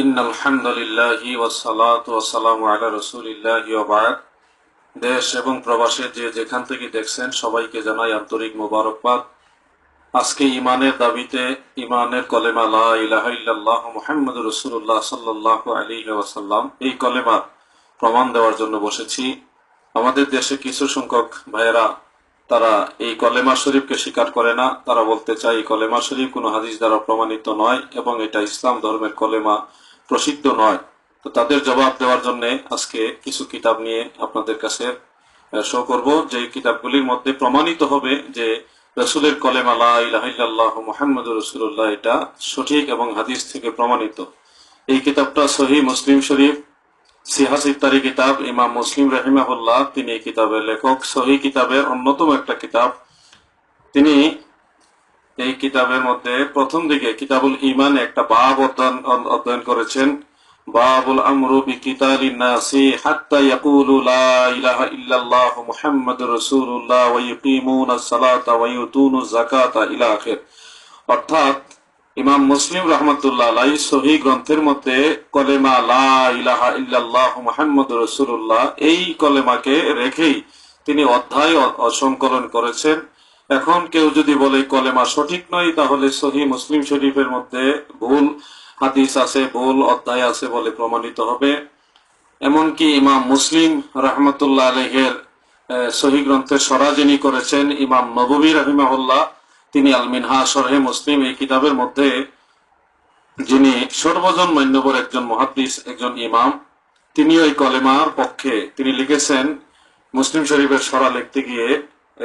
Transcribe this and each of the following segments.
In আলহামদুলিল্লাহি ওয়াসালাত ওয়াসালাম আলা দেশ এবং প্রবাসে যে যেখান থেকে দেখছেন, সবাইকে জানাই আন্তরিক মোবারকবাদ। আজকে ইমানের দাবিতে ইমানের কলেমা লা ইলাহা সাল্লাল্লাহু আলাইহি ওয়াসাল্লাম, এই কলেমা প্রমাণ দেওয়ার জন্য বসেছি। আমাদের দেশে কিছু সংখ্যক ভাইয়েরা, তারা এই কলেমা শরীফকে স্বীকার করে না। তারা বলতে চায়, এই কলেমা শরীফ কোনো হাদিস দ্বারা প্রমাণিত নয় এবং এটা ইসলাম ধর্মের কলেমা। প্রসিদ্ধ নয়। তো তাদের জবাব দেওয়ার জন্য আজকে কিছু কিতাব নিয়ে আপনাদের কাছে শো করব। যে কিতাবগুলির মধ্যে প্রমাণিত হবে যে রসুলের কলেমা ইল্লাল্লাহু মুহাম্মাদুর রাসূলুল্লাহ, এটা সঠিক এবং হাদিস থেকে প্রমাণিত। এই কিতাবটা সহি মুসলিম শরীফ সিহাসিত্তারি কিতাব, ইমাম মুসলিম রহিমাহুল্লাহ, তিনি এই কিতাবের লেখক। সহি কিতাবের অন্যতম একটা কিতাব, তিনি এই কিতাবের মধ্যে প্রথম দিকে কিতাবুল ইমান একটা বাব অধ্যয়ন করেছেন। বাবুল আমরু বিকিতালিন নাসি হাত্তা ইলাহা ইল্লাল্লাহু মুহাম্মাদুর রাসূলুল্লাহ ওয়া সালাতা ওয়া যাকাতা ইলা আখির। অর্থাৎ ইমাম মুসলিম রহমতুল্লাহ আলাই সহি গ্রন্থের মধ্যে কলেমা লা ইলাহা ইল্লাল্লাহ মুহাম্মদ রসুল্লাহ এই কলেমাকে রেখেই তিনি অধ্যায় সংকলন করেছেন। এখন কেউ যদি বলে কলেমা সঠিক নয়, তাহলে সহি মুসলিম শরীফের মধ্যে ভুল হাদিস আছে, ভুল অধ্যায় আছে বলে প্রমাণিত হবে। এমনকি ইমাম মুসলিম রহমতুল্লাহ আলহের সহি গ্রন্থের সরাজিনী করেছেন, ইমাম নবী রহিমাহুল্লাহ, তিনি আলমিনহা সরহে মুসলিম এই কিতাবের মধ্যে যিনি সর্বজন মান্যবর একজন মহাদিস একজন ইমাম তিনি ওই কলেমার পক্ষে তিনি লিখেছেন, মুসলিম শরীফের সরা লিখতে গিয়ে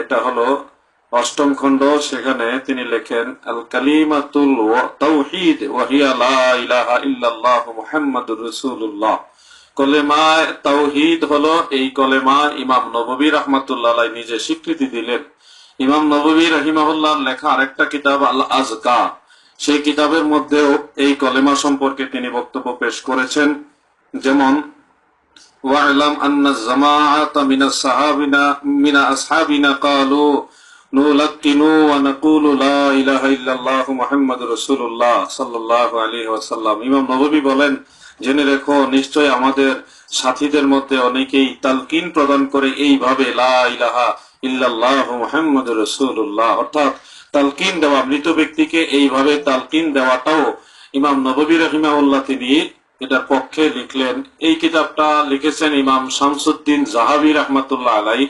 এটা হলো অষ্টম খণ্ড, সেখানে তিনি লেখেন আল কালিমাতুল তাওহীদ ওয়াহিয়া লা ইলাহা ইল্লাল্লাহ মুহাম্মাদুর রাসূলুল্লাহ। কলেমা তাওহীদ হলো এই কলেমা ইমাম নববী রাহমাতুল্লাহ নিজে স্বীকৃতি দিলেন। ইমাম নবী রহিমাহুল্লাহ লেখা আরেকটা কিতাব আল আজকা সেই কিতাবের মধ্যেও এই কলেমা সম্পর্কে তিনি বক্তব্য পেশ করেছেন। যেমন ওয়াইলাম আন্না জামাআতা মিনা সাহাবিনা, মিনা আসহাবিনা নুলাক্কিনু ওয়া নাকুলু লা ইলাহা ইল্লাল্লাহু মুহাম্মাদুর রাসূলুল্লাহ সাল্লাল্লাহু আলাইহি ওয়াসাল্লাম। ইমাম নববী বলেন, জেনে রেখো নিশ্চয় আমাদের সাথীদের মধ্যে অনেকেই তালকিন প্রদান করে এইভাবে লা ইলাহা ইল্লাল্লাহ মুহাম্মদ রসুল্লাহ অর্থাৎ তালকিন দেওয়া, মৃত ব্যক্তিকে এইভাবে তালকিন দেওয়াটাও ইমাম নবী রহিমাউল্লাহ তিনি এটার পক্ষে লিখলেন। এই কিতাবটা লিখেছেন ইমাম শামসুদ্দিন জাহাবি রহমতুল্লাহ আলাই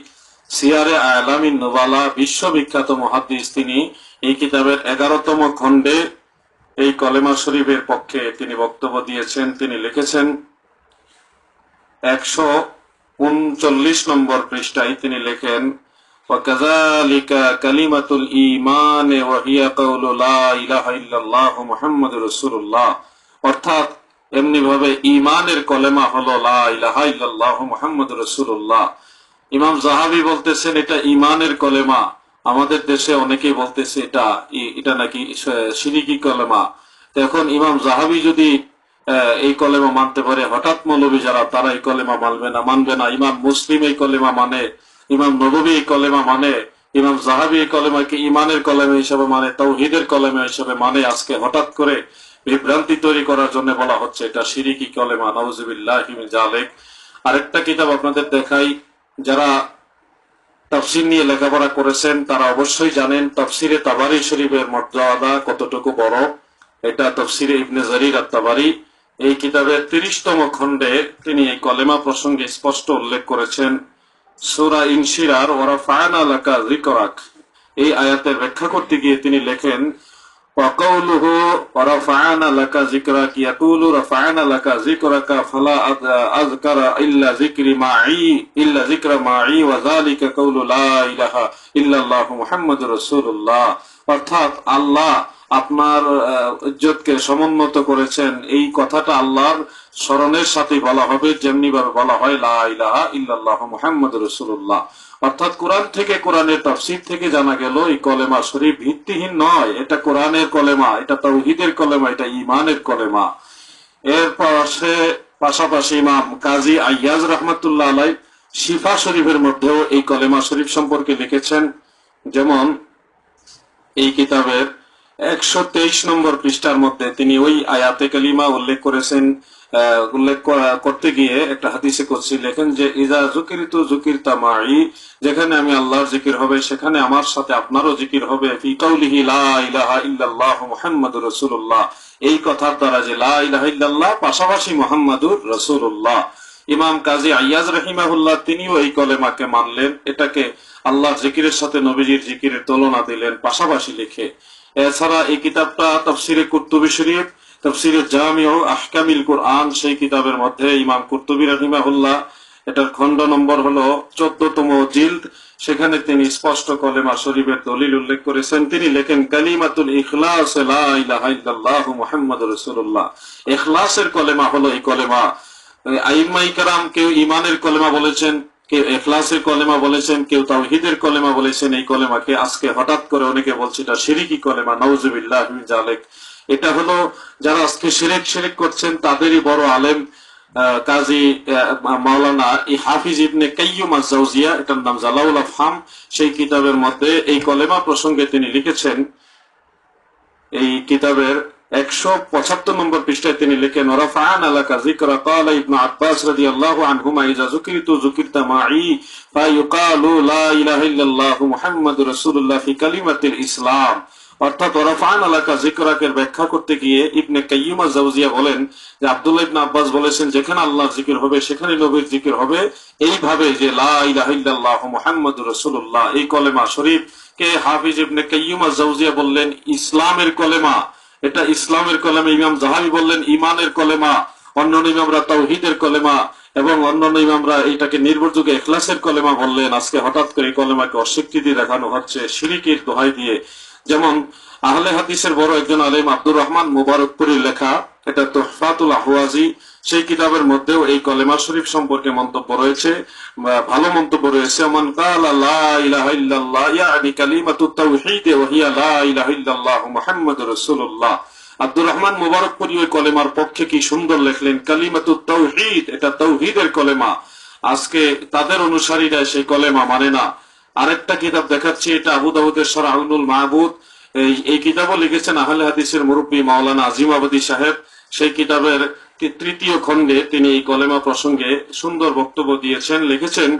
সিয়ারে আলামিন নোবালা বিশ্ববিখ্যাত মহাদিস তিনি এই কিতাবের এগারোতম খণ্ডে এই কলেমা শরীফের পক্ষে তিনি বক্তব্য দিয়েছেন তিনি লিখেছেন একশো উনচল্লিশ নম্বর পৃষ্ঠায় তিনি লেখেন وكذلك كلمة الإيمان وهي قول لا إله إلا الله محمد رسول الله অর্থাৎ এমনি ভাবে ইমানের কলেমা হলো লা ইলাহা ইল্লাল্লাহ মুহাম্মদ রাসূলুল্লাহ ইমাম জাহাবি বলতেছেন, এটা ইমানের কলেমা। আমাদের দেশে অনেকেই বলতেছে, এটা এটা নাকি শিরিকি কলেমা। এখন ইমাম জাহাবি যদি এই কলেমা মানতে পারে, হঠাৎ মৌলবী যারা, তারা এই কলেমা মানবে না মানবে না। ইমাম মুসলিম এই কলেমা মানে ইমাম নবী এই কলেমা মানে ইমাম জাহাবি এই কলেমাকে ইমানের কলেমা হিসেবে মানে তৌহিদের কলেমা হিসেবে মানে আজকে হঠাৎ করে বিভ্রান্তি তৈরি করার জন্য বলা হচ্ছে, এটা সিরিকি কলেমা। নওয়াজুবিল্লাহ জালেক আরেকটা কিতাব আপনাদের দেখাই। যারা তফসির নিয়ে লেখাপড়া করেছেন, তারা অবশ্যই জানেন তফসিরে তাবারি শরীফের মর্যাদা কতটুকু বড়। এটা তফসিরে ইবনে জারির আত্মাবারি এই কিতাবের তিরিশতম খণ্ডে তিনি এই কলেমা প্রসঙ্গে স্পষ্ট উল্লেখ করেছেন, সুরা ইনশিরার ওরা ফায়না লাকা জিকরাক এই আয়াতের ব্যাখ্যা করতে গিয়ে তিনি লেখেন وقوله ورفعنا لك ذكرك يقول رفعنا لك ذكرك فلا أذكر إلا ذكر معي إلا ذكر معي وذلك قول لا إله إلا الله محمد رسول الله অর্থাৎ আল্লাহ আপনার ইজ্জতকে সমুন্নত করেছেন। এই কথাটা আল্লাহর স্মরণের সাথে বলা হবে যেমনি ভাবে বলা হয়, লা ইলাহা ইল্লাল্লাহ মুহাম্মদ রাসূলুল্লাহ। অর্থাৎ কোরআন থেকে কোরআনের তফসির থেকে জানা গেল, এই কলেমা শরীফ ভিত্তিহীন নয়। এটা কোরআনের কলেমা, এটা তৌহিদের কলেমা, এটা ইমানের কলেমা। এর পাশে, পাশাপাশি ইমাম কাজী আয়াজ রহমতুল্লাহ আলাই শিফা শরীফের মধ্যেও এই কলেমা শরীফ সম্পর্কে লিখেছেন। যেমন, এই কিতাবের একশো তেইশ নম্বর পৃষ্ঠার মধ্যে তিনি ওই আয়াতে কালিমা উল্লেখ করেছেন উল্লেখ করতে গিয়ে একটা হাদিসে করছি লেখেন যে, ইজা জুকিরিত জুকির তামাই যেখানে আমি আল্লাহর জিকির হবে, সেখানে আমার সাথে আপনারও জিকির হবে। ফি কাউলিহি এই কথার দ্বারা যে লা ইলাহা পাশাপাশি মুহাম্মাদুর রাসূলুল্লাহ। ইমাম কাজী আয়াজ রহিমাহুল্লাহ তিনিও এই কলেমাকে মানলেন। এটাকে আল্লাহর জিকিরের সাথে নবীজির জিকিরের তুলনা দিলেন, পাশাপাশি লিখে। এছাড়া এই কিতাবটা তফসিরে কুর্তুবী শরীফ, তফসিরে জামিউ, আহকামিল কুরআন, সেই কিতাবের মধ্যে ইমাম কুর্তুবী রহিমাহুল্লাহ, এটার খণ্ড নম্বর হলো চোদ্দতম জিল্দ সেখানে তিনি স্পষ্ট কলেমা শরীফের দলিল উল্লেখ করেছেন। তিনি লেখেন, কালিমাতুল ইখলাস ইল্লাল্লাহু মুহাম্মাদুর রাসূলুল্লাহ। কলেমা হলো এই কলেমা। আইমাই কারাম কেউ ইমানের কলেমা বলেছেন। কেউ কলেমা বলেছেন, কেউ কলেমা বলেছেন, এই কলেমাকে আজকে হঠাৎ করে অনেকে বলছে এটা কলেমা নওজুবিল্লাহ জালেক এটা হলো যারা আজকে করছেন, তাদেরই বড় আলেম কাজী মাওলানা হাফিজ ইবনে কাইয়ুম আজ-জাওজিয়া, এটার নাম জালাউল আফহাম, সেই কিতাবের মধ্যে এই কলেমা প্রসঙ্গে তিনি লিখেছেন। এই কিতাবের একশো পঁচাত্তর নম্বর পৃষ্ঠায় তিনি লিখেন আলাকা জিকরা কালা ইবনু আব্বাস রাদিয়াল্লাহু আনহুমা ইজা যুকিরতু যুকিরতা মাই ফায়ুকালু লা ইলাহা ইল্লাল্লাহু মুহাম্মাদুর রাসূলুল্লাহ ফি কালিমাতিল ইসলাম। অর্থাৎ আলাকা ব্যাখ্যা করতে গিয়ে ইবনে কাইয়ুমা জাওজিয়া বলেন যে, আব্দুল্লাহ ইবনে আব্বাস বলেছেন, যেখানে আল্লাহর জিকির হবে, সেখানে নবীর জিকির হবে। এইভাবে যে, লা ইলাহা ইল্লাল্লাহু মুহাম্মাদুর রাসূলুল্লাহ, এই কলেমা শরীফ কে হাফিজ ইবনে কাইয়ুমা জাওজিয়া বললেন, ইসলামের কলেমা এটা ইসলামের কলেমা, ইমাম জাহাবি বললেন, ইমানের কলেমা, অন্যান্য ইমামরা তাওহিদের কলেমা, এবং অন্যান্য ইমামরা এটাকে নির্ভরযোগ্য এখলাসের কলেমা বললেন। আজকে হঠাৎ করে কলেমাকে অস্বীকৃতি দেখানো হচ্ছে, সিরিকির দোহাই দিয়ে। যেমন আহলে হাদিসের বড় একজন আলেম আব্দুর রহমান মুবারকপুরীর লেখা, এটা তোহফাতুল আহওয়াজি, সেই কিতাবের মধ্যেও এই কলেমা শরীফ সম্পর্কে মন্তব্য রয়েছে। ভালো মন্তব্য রয়েছে। মান হিয়া রাসূলুল্লাহ। আব্দুর রহমান মুবারকপুরি ওই কলেমার পক্ষে কি সুন্দর লেখলেন কালিমাতুত তাওহীদ, এটা তাওহীদের কলেমা। আজকে তাদের অনুসারীরা সেই কলেমা মানে না। আরেকটা কিতাব দেখাচ্ছি, এটা আবু দাউদের সরাহুল মাহবুদ এই কিতাবও লিখেছেন আহলে হাদিসের মুরব্বী মাওলানা আজিম আবাদী সাহেব। সেই কিতাবের তৃতীয় খণ্ডে তিনি এই কলেমা প্রসঙ্গে সুন্দর বক্তব্য দিয়েছেন, লিখেছেন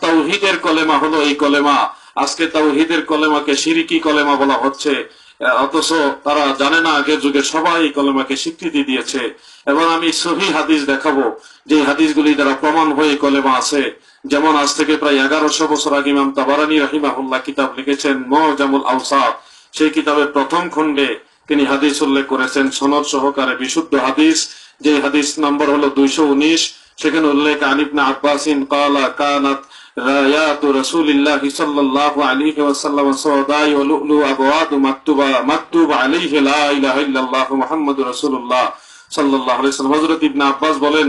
তাওহীদের কলেমা হলো এই কলেমা। আজকে তাওহীদের কলেমাকে শিরিকি কলেমা বলা হচ্ছে। অথচ তারা জানে না, আগের যুগে সবাই কলেমাকে স্বীকৃতি দিয়েছে। এবং আমি সহি হাদিস দেখাবো, যে হাদিসগুলি দ্বারা প্রমাণ হয়ে কলেমা আছে। যেমন আজ থেকে প্রায় এগারোশো বছর আগে ইমাম তাবারানি রাহিমাহুল্লাহ কিতাব লিখেছেন, মজামুল আউসাদ সেই কিতাবের প্রথম খণ্ডে তিনি হাদিস উল্লেখ করেছেন, সনদ সহকারে বিশুদ্ধ হাদিস, যে হাদিস নম্বর হলো দুইশো উনিশ। সেখানে উল্লেখ আনিবনা আব্বাসিন কালা কানাত সাওদাই ওয়া লুলু আবওয়াদ মাকতুবা মাকতুব আলাইহি লা ইলাহা ইল্লাল্লাহ মুহাম্মাদুর রাসূলুল্লাহ সাল্লাল্লাহু আলাইহি ওয়াসাল্লাম। হযরত ইবনে আব্বাস বলেন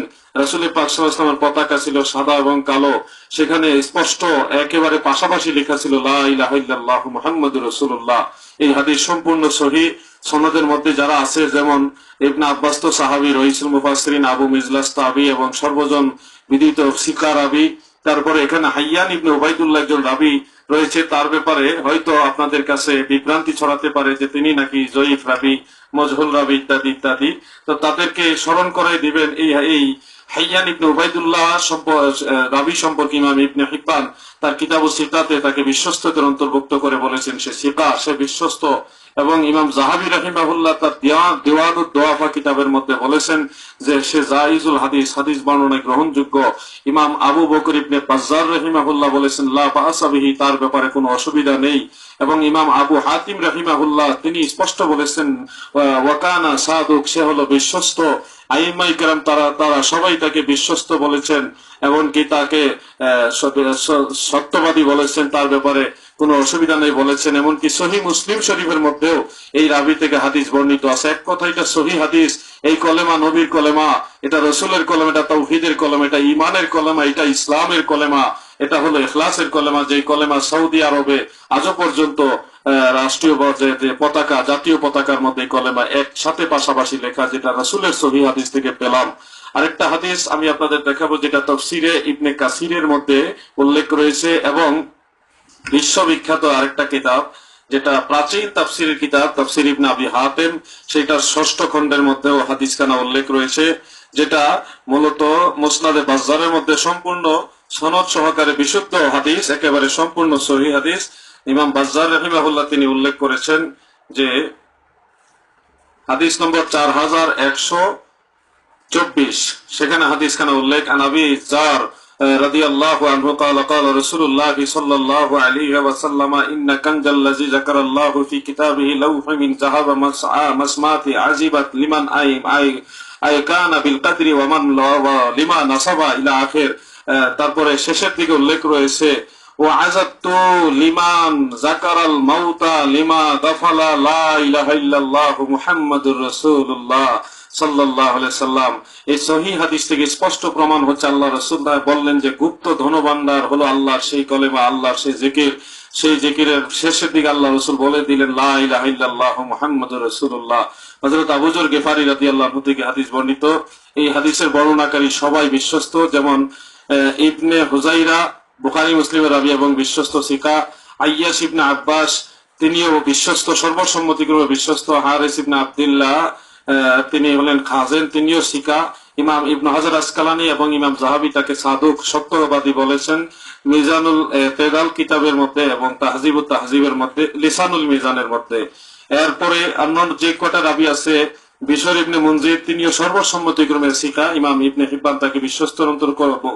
পতাকা ছিল সাদা এবং কালো। সেখানে স্পষ্ট, একেবারে পাশাপাশি লেখা ছিল লা ইলাহা ইল্লাল্লাহ মুহাম্মাদুর রাসূলুল্লাহ। এই হাদিস সম্পূর্ণ সহি। সনদের মধ্যে যারা আছে, যেমন ইবনে আব্বাস তো সাহাবী, রহিসুল মুফাসসিরিন, আবু মিজলাস তাবি এবং সর্বজন বিদিত সিকা রাবি তারপরে এখানে হাইয়ান ইবনে ওবাইদুল্লাহ একজন রাবি রয়েছে, তার ব্যাপারে হয়তো আপনাদের কাছে বিভ্রান্তি ছড়াতে পারে যে তিনি নাকি জয়ীফ রাবি, মজহুল রাবি ইত্যাদি ইত্যাদি। তো তাদেরকে স্মরণ করে দিবেন, এই এই হাইয়ান ইবনে উবাইদুল্লাহ রাবি সম্পর্কে ইমাম ইবনে হিব্বান তার কিতাব সিকাতে তাকে বিশ্বস্তদের অন্তর্ভুক্ত করে বলেছেন, সে সিকা সে বিশ্বস্ত। এবং ইমাম জাহাবি রাহিমাহুল্লাহ তার দিওয়ান দোয়াফা কিতাবের মধ্যে বলেছেন যে সে জাইজুল হাদিস হাদিস বর্ণনায় গ্রহণযোগ্য। ইমাম আবু বকর ইবনে বাজ্জার রহিমাহুল্লাহ বলেছেন, লা বাসাবিহি তার ব্যাপারে কোনো অসুবিধা নেই। এবং ইমাম আবু হাতিম রাহিমাহুল্লাহ তিনি স্পষ্ট বলেছেন ওয়াকানা সাদুক, সে হলো বিশ্বস্ত। কেরাম তারা তারা সবাই তাকে বিশ্বস্ত বলেছেন, এমনকি তাকে সত্যবাদী বলেছেন, তার ব্যাপারে কোনো অসুবিধা নেই বলেছেন, এমনকি সহি মুসলিম শরীফের মধ্যেও এই রাবি থেকে হাদিস বর্ণিত আছে। এক কথা এটা সহি হাদিস, এই কলেমা নবীর কলেমা, এটা রসুলের কলেমা, এটা তৌহিদের কলেমা, এটা ইমানের কলেমা, এটা ইসলামের কলেমা, এটা হলো ইখলাসের কলেমা যে কলেমা সৌদি আরবে আজও পর্যন্ত রাষ্ট্রীয় যে পতাকা, জাতীয় পতাকার মধ্যে কলেমা একসাথে পাশাপাশি লেখা যেটা রসুলের সহি হাদিস থেকে পেলাম। আরেকটা হাদিস আমি আপনাদের দেখাবো যেটা তফসিরে ইবনে কাসিরের মধ্যে উল্লেখ রয়েছে এবং বিশ্ববিখ্যাত আরেকটা কিতাব, যেটা প্রাচীন তাফসিরের কিতাব, তাফসির ইবনে আবি হাতেম। সেটার ষষ্ঠ খণ্ডের মধ্যেও হাদিস খানা উল্লেখ রয়েছে, যেটা মূলত মোসনাদে বাজারের মধ্যে সম্পূর্ণ সনদ সহকারে বিশুদ্ধ হাদিস, একেবারে সম্পূর্ণ সহি হাদিস। ইমাম বাজার রহিমাহুল্লাহ তিনি উল্লেখ করেছেন যে হাদিস নম্বর চার হাজার একশো চব্বিশ সেখানে হাদিস খানা উল্লেখ আনাবি জার رضي الله عنه قال قال رسول الله صلى الله عليه وسلم إن كنز الذي ذكر الله في كتابه لوح من ذهب مسعى مسمات عجبت لمن أي أي أي كان بالقدر ومن لما نصب إلى آخر আহ, তারপরে শেষের দিকে উল্লেখ রয়েছে আল্লাহ বললেন যে গুপ্ত ধনভাণ্ডার হলো আল্লাহর সেই কলেমা, আল্লাহর সেই জিকির। সেই জিকিরের শেষের দিকে আল্লাহ রসুল বলে দিলেন, লা ইলাহা ইল্লাল্লাহু মুহাম্মাদুর রাসূলুল্লাহ। হযরত আবু যর গেফারি থেকে হাদিস বর্ণিত। এই হাদিসের বর্ণনাকারী সবাই বিশ্বস্ত, যেমন ইবনে হুজাইরা বুখারী মুসলিমের রাবি এবং বিশ্বস্ত সিকা আইয়াস ইবনে আব্বাস, তিনিও বিশ্বস্ত সর্বসম্মতিক্রমে বিশ্বস্ত। হারিস ইবনে আব্দুল্লাহ তিনি হলেন খাজেন, তিনিও সিকা ইমাম ইবনে হাজার আসকালানি এবং ইমাম জাহাবি তাকে সাদুক, সত্যবাদী বলেছেন। মিজানুল তেগাল কিতাবের মধ্যে এবং তাহজিব তাহজিবের মধ্যে, লিসানুল মিজানের মধ্যে। এরপরে অন্যান্য যে কটা রাবি আছে বিশর ইবনে মঞ্জির তিনিও সর্বসম্মতিক্রমে শিকা ইমাম ইবনে হিব্বান তাকে বিশ্বস্ত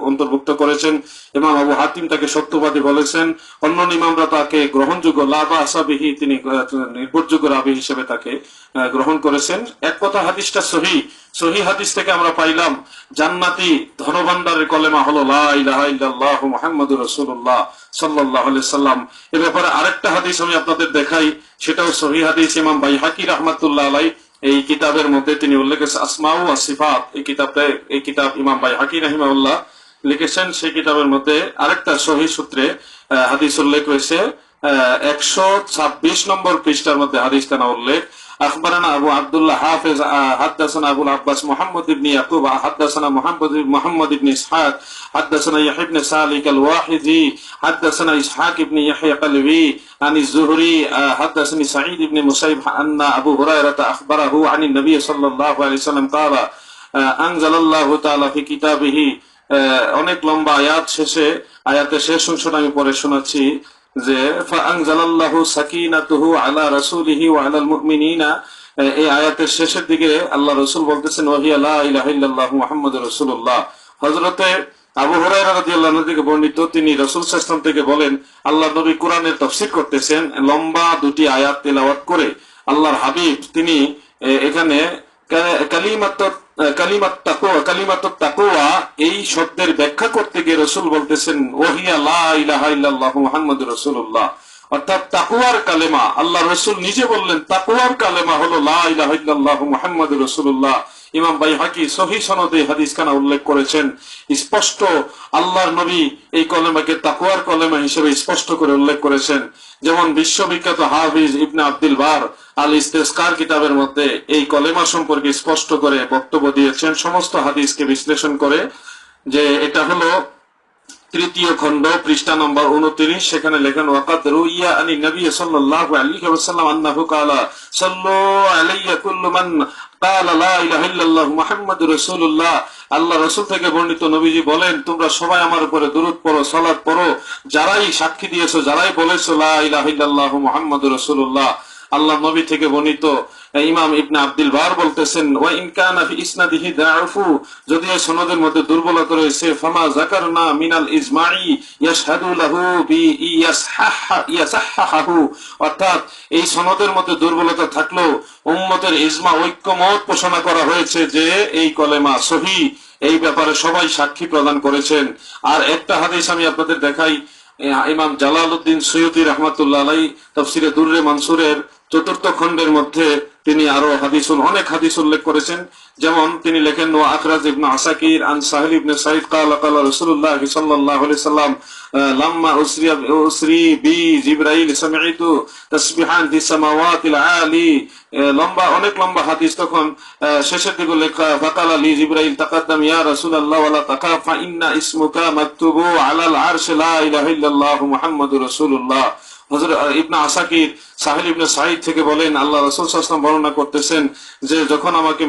অন্তর্ভুক্ত করেছেন। ইমাম আবু হাতিম তাকে সত্যবাদী বলেছেন। অন্য ইমামরা তাকে গ্রহণযোগ্য লাভা আসাবিহি তিনি নির্ভরযোগ্য রাবি হিসেবে তাকে গ্রহণ করেছেন। এক কথা হাদিসটা সহি। সহি হাদিস থেকে আমরা পাইলাম, জান্নাতি ধনভান্ডারের কলেমা হলো সাল্লাল্লাহু আলাইহি সাল্লাম। এ ব্যাপারে আরেকটা হাদিস আমি আপনাদের দেখাই। সেটাও সহি হাদিস। ইমাম বাইহাকি রাহমাতুল্লাহ আলাই এই কিতাবের মধ্যে তিনি উল্লেখ করেছেন, আসমাউ আসিফাত সিফাত এই কিতাবটা, এই কিতাব ইমাম বাইহাকি রাহিমাউল্লাহ লিখেছেন। সেই কিতাবের মধ্যে আরেকটা সহি সূত্রে হাদিস উল্লেখ হয়েছে একশো ছাব্বিশ নম্বর পৃষ্ঠার মধ্যে হাদিস উল্লেখ। أخبرنا أبو عبد الله حافظ آه، حدثنا أبو العباس محمد بن يعقوب حدثنا محمد محمد بن إسحاق حدثنا يحيى بن سالك الواحدي حدثنا إسحاق بن يحيى قلبي عن الزهري آه، حدثني سعيد بن مسيب أن أبو هريرة أخبره عن النبي صلى الله عليه وسلم قال آه، أنزل الله تعالى في كتابه আহ, অনেক লম্বা আয়াত শেষে আয়াতের শেষ অংশটা আমি পরে শোনাচ্ছি যে আয়াতের শেষের দিকে আল্লাহ রাসূল বলতেছেন আবু বর্ণিত, তিনি রাসূল সাল্লাল্লাহু থেকে বলেন, আল্লাহ নবী কোরআনের তাফসীর করতেছেন লম্বা দুটি আয়াত তেলাওয়াত করে। আল্লাহর হাবিব, তিনি এখানে কা- কালিমাত তাকোয়া, কালিমাত তাকুয়া, এই শব্দের ব্যাখ্যা করতে গিয়ে রসুল বলতেছেন, ওহিয়া লা ইলাহা ইল্লাল্লাহ মুহাম্মাদুর রাসূলুল্লাহ। অর্থাৎ তাকুয়ার কালেমা, আল্লাহ রসুল নিজে বললেন, তাকুয়ার কালেমা হলো লা ইলাহা ইল্লাল্লাহু মুহাম্মাদুর বাই হাকি সহি সনদে হাদিস খানা উল্লেখ করেছেন। স্পষ্ট আল্লাহর নবী এই কলেমাকে তাকুয়ার কলেমা হিসেবে স্পষ্ট করে উল্লেখ করেছেন। যেমন বিশ্ববিখ্যাত হাফিজ ইবনে আব্দুল বার আল ইস্তেসকার কিতাবের মধ্যে এই কলেমা সম্পর্কে স্পষ্ট করে বক্তব্য দিয়েছেন। সমস্ত হাদিসকে বিশ্লেষণ করে যে এটা হলো তৃতীয় খণ্ড, পৃষ্ঠা নম্বর উনত্রিশ সেখানে লেখেন, ওয়াকাদ রুইয়া আনি নবী সাল্লাল্লাহু আলাইহি ওয়াসাল্লাম আন্নাহু কালা, সাল্লু আলাইয়া কুল্লু মান কালা লা ইলাহা মুহাম্মাদুর রাসূলুল্লাহ। আল্লাহ রাসূল থেকে বর্ণিত নবীজি বলেন, তোমরা সবাই আমার উপরে দরুদ পড়ো, সালাত পড়ো। যারাই সাক্ষী দিয়েছ, যারাই বলেছ লা ইলাহা ইল্লাল্লাহু মুহাম্মাদুর রাসূলুল্লাহ। আল্লাহ নবী থেকে বর্ণিত ইমাম ইবনে আব্দুল বার বলতেছেন, ওয়া ইন কানা ফি ইসনাদিহি দাউফু যদিও সনদের মধ্যে দুর্বলতা রয়েছে, ফামা যাকারনা মিনাল ইজমাই ইয়াশহাদু লাহু বি ইয়াসহাহা, ইয়াসাহহাহু অর্থাৎ এই সনদের মধ্যে দুর্বলতা থাকলেও উম্মতের ইজমা, ঐক্যমত ঘোষণা করা হয়েছে যে এই কলেমা সহি। এই ব্যাপারে সবাই সাক্ষী প্রদান করেছেন। আর একটা হাদিস আমি আপনাদের দেখাই ইমাম জালালউদ্দিন সৈয়দি রহমাতুল্লাহ আলাই তফসিরে দুর্রে মানসুরের চতুর্থ খণ্ডের মধ্যে তিনি আরও হাদিসুল, অনেক হাদিস উল্লেখ করেছেন। যেমন তিনি লেখেন ও আখরাজ আসাকির আন সাহিল ইবনে কাল কাল সাল্লাম লাম্মা উসরিয়া উসরি বি সামিতু আলি। লম্বা, অনেক লম্বা হাদিস তখন শেষের দিকে লেখা, ফাকাল আলী তাকাদ্দাম ইয়া রাসূলুল্লাহ ওয়ালা ইন্না ইসমুকা মাকতুবু আলাল আরশ লা ইলাহা ইল্লাল্লাহু মুহাম্মাদুর রাসূলুল্লাহ। হযরত ইবনে সাহিল ইবনে সাঈদ থেকে বলেন, আল্লাহ বর্ণনা করতেছেন যে, যখন আমাকে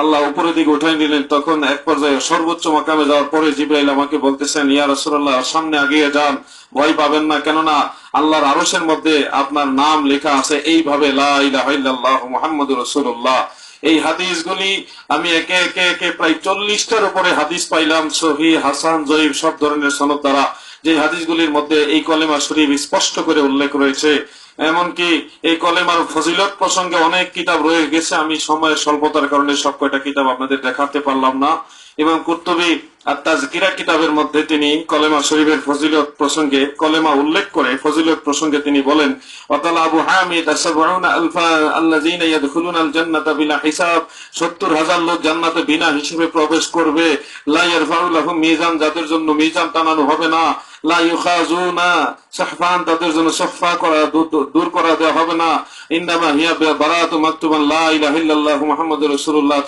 আল্লাহ উপরের দিকে উঠাই নিলেন, তখন এক পর্যায়ে সর্বোচ্চ মাকামে যাওয়ার পরে জিব্রাইল আমাকে বলতেছেন, ইয়া রাসূলুল্লাহ সামনে আগিয়ে যান, ভয় পাবেন না, কেননা আল্লাহর আরসের মধ্যে আপনার নাম লেখা আছে, এইভাবে মুহাম্মাদুর রাসূলুল্লাহ। এই হাদিসগুলি আমি একে একে একে প্রায় চল্লিশটার উপরে হাদিস পাইলাম সহি হাসান, জয়ীব, সব ধরনের সনদ দ্বারা। যে হাদিসগুলির মধ্যে এই কলেমা শরীফ স্পষ্ট করে উল্লেখ রয়েছে। এমনকি এই কলেমার ফজিলত প্রসঙ্গে অনেক কিতাব রয়ে গেছে। আমি সময়ের স্বল্পতার কারণে সব কয়টা কিতাব আপনাদের দেখাতে পারলাম না। এবং কর্তবী আর তাজকিরা কিতাবের মধ্যে তিনি কলেমা শরীফের ফজিলত প্রসঙ্গে কলেমা উল্লেখ করে ফজিলত প্রসঙ্গে তিনি বলেন, অতাল আবু হামিদ হিসাব 70 হাজার লোক জান্নাতে বিনা হিসেবে প্রবেশ করবে, লা ফারুল লাহুম মিজান, যাদের জন্য মিজান টানানো হবে না।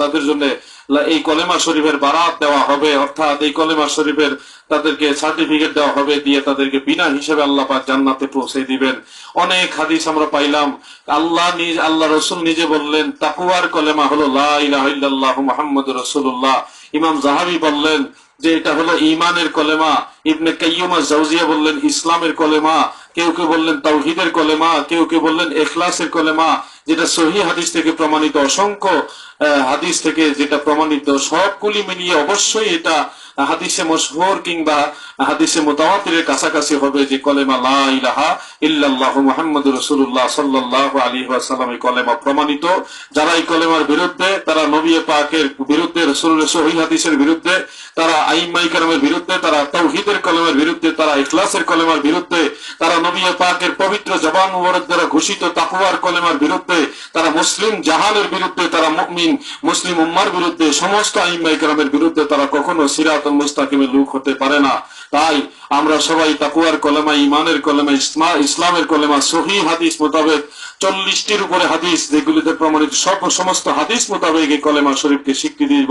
তাদের জন্য এই কলেমা শরীফের বারাত দেওয়া হবে। অর্থাৎ এই কলেমা শরীফের তাদেরকে সার্টিফিকেট দেওয়া হবে, দিয়ে তাদেরকে বিনা হিসেবে আল্লাহ জান্নাতে পৌঁছে দিবেন। অনেক হাদিস আমরা পাইলাম। আল্লাহ নিজ, আল্লাহ রসুল নিজে বললেন, তাকুয়ার কলেমা হলো লা ইলাহা রাসূলুল্লাহ। ইমাম জাহাবি বললেন যে এটা হলো ইমানের কলেমা, ইবনে কাইয়ুমা জাউজিয়া বললেন ইসলামের কলেমা, কেউ কেউ বললেন তাওহিদের কলেমা, কেউ কেউ বললেন এখলাসের কলেমা, যেটা সহি হাদিস থেকে প্রমাণিত, অসংখ্য হাদিস থেকে যেটা প্রমাণিত, সবগুলি মিলিয়ে অবশ্যই এটা হাদিসে মশহুর কিংবা হাদিসে মোতাওয়াতিরের কাছাকাছি হবে যে কলেমা লা ইলাহা ইল্লাল্লাহ মুহাম্মাদুর রাসূলুল্লাহ সাল্লাল্লাহু আলাইহি ওয়াসাল্লাম এই কলেমা প্রমাণিত। যারা এই কলেমার বিরুদ্ধে, তারা নবী পাকের বিরুদ্ধে, রাসূলের সহিহ হাদিসের বিরুদ্ধে, তারা আইমাই কালামের বিরুদ্ধে, তারা তাওহীদের কলেমার বিরুদ্ধে, তারা ইখলাসের কলেমার বিরুদ্ধে, তারা নবী পাকের পবিত্র জবান মুবারক দ্বারা ঘোষিত তাকওয়ার কলেমার বিরুদ্ধে, তারা মুসলিম জাহানের বিরুদ্ধে, তারা মুসলিম উম্মার বিরুদ্ধে, সমস্ত আইমাই কালামের বিরুদ্ধে তারা কখনো সিরাতুল মুস্তাকিমের লোক হতে পারে না। তাই আমরা সবাই তাকুয়ার কলেমা ইমানের কলেমা, ইসমা- ইসলামের কলেমা, সহি হাদিস মোতাবেক চল্লিশটির উপরে হাদিস, যেগুলিতে প্রমাণিত সব সমস্ত হাদিস মোতাবেক এই কলেমা শরীফকে স্বীকৃতি দিব।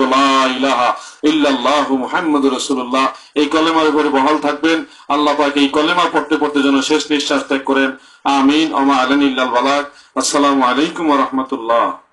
ইলাহা ইল্লাল্লাহু মুহাম্মাদুর রাসূলুল্লাহ। এই কলেমার উপরে বহাল থাকবেন। আল্লাহ পাক এই কলেমা পড়তে পড়তে যেন শেষ নিঃশ্বাস ত্যাগ করেন। আমিন। ওমা আলানিল্লাল বালাক আসসালামু আলাইকুম রাহমাতুল্লাহ।